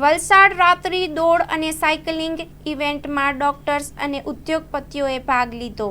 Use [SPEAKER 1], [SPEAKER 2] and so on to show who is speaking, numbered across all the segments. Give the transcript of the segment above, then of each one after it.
[SPEAKER 1] વલસાડ રાત્રિ દોડ અને સાયકલિંગ ઇવેન્ટમાં ડોક્ટર્સ અને ઉદ્યોગપતિઓએ ભાગ લીધો.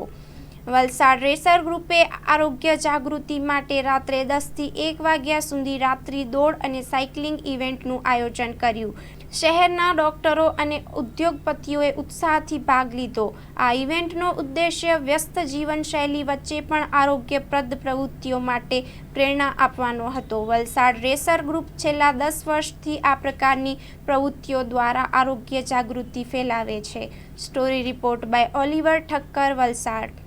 [SPEAKER 1] વલસાડ રેસર ગ્રુપે આરોગ્ય જાગૃતિ માટે રાત્રે દસથી એક વાગ્યા સુધી રાત્રિ દોડ અને સાયકલિંગ ઇવેન્ટનું આયોજન કર્યું. શહેરના ડોક્ટરો અને ઉદ્યોગપતિઓએ ઉત્સાહથી ભાગ લીધો. આ ઇવેન્ટનો ઉદ્દેશ્ય વ્યસ્ત જીવનશૈલી વચ્ચે પણ આરોગ્યપ્રદ પ્રવૃત્તિઓ માટે પ્રેરણા આપવાનો હતો. વલસાડ રેસર ગ્રુપ છેલ્લા દસ વર્ષથી આ પ્રકારની પ્રવૃત્તિઓ દ્વારા આરોગ્ય જાગૃતિ ફેલાવે છે. Story report by Oliver Thakkar, Valsad.